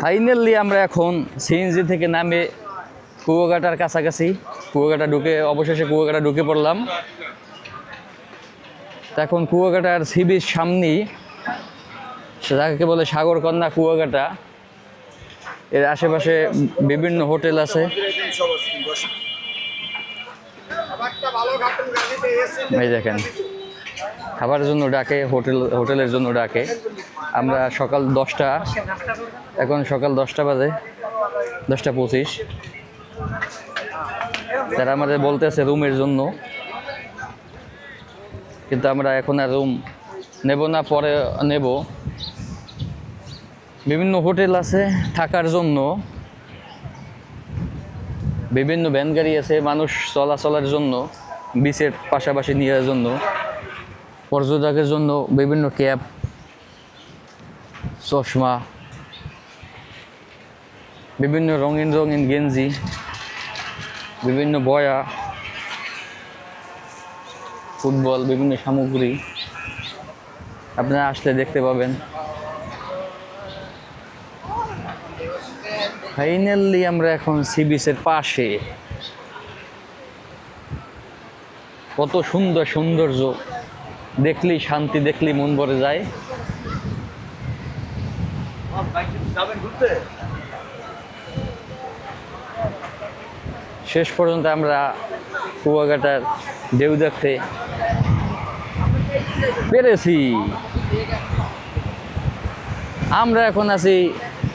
Finally আমরা এখন CNG থেকে নামে কুয়াকাটার কাছাকাছি। কুয়াকাটা ঢুকে, অবশেষে কুয়াকাটা ঢুকে পড়লাম। এখন কুয়াকাটার সিবির সামনেই, যাকে বলে সাগরকন্যা কুয়াকাটা এর আশেপাশে বিভিন্ন হোটেল আছে। দেখেন খাবারের জন্য ডাকে, হোটেল, হোটেলের জন্য ডাকে। আমরা সকাল দশটা, এখন সকাল দশটা বাজে, দশটা পঁচিশ। তারা আমাদের বলতেছে রুমের জন্য। কিন্তু আমরা এখন আর রুম নেব না, পরে নেব। বিভিন্ন হোটেল আছে থাকার জন্য। বিভিন্ন ভ্যান গাড়ি আছে, মানুষ চলাচলের জন্য, বিচের পাশাপাশি নেওয়ার জন্য, পর্যটকের জন্য বিভিন্ন ক্যাব। চশমা, বিভিন্ন রঙিন রঙিন গেঞ্জি, বিভিন্ন বয়া, ফুটবল, বিভিন্ন সামগ্রী। আপনারা আসলে দেখতে পাবেন। ফাইনালি আমরা এখন সি বিচের পাশে। কত সুন্দর সৌন্দর্য। দেখলেই শান্তি, দেখলেই মন ভরে যায়। শেষ পর্যন্ত আমরা কুয়াকাটার ঢেউ দেখতে পেরেছি আমরা এখন আছি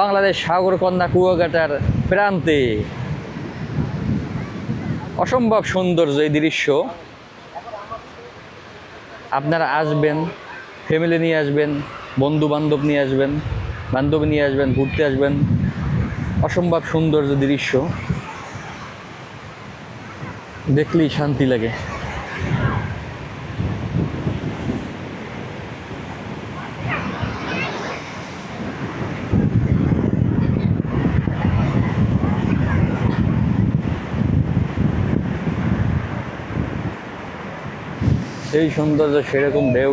বাংলাদেশ সাগরকন্যা কুয়াকাটার প্রান্তে। অসম্ভব সৌন্দর্য এই দৃশ্য। আপনারা আসবেন ফ্যামিলি নিয়ে আসবেন বন্ধু বান্ধব নিয়ে আসবেন। বান্ধবী নিয়ে আসবেন, ঘুরতে আসবেন। অসম্ভব সৌন্দর্য দৃশ্য। দেখলেই শান্তি লাগে। এই সৌন্দর্য সেরকম ঢেউ।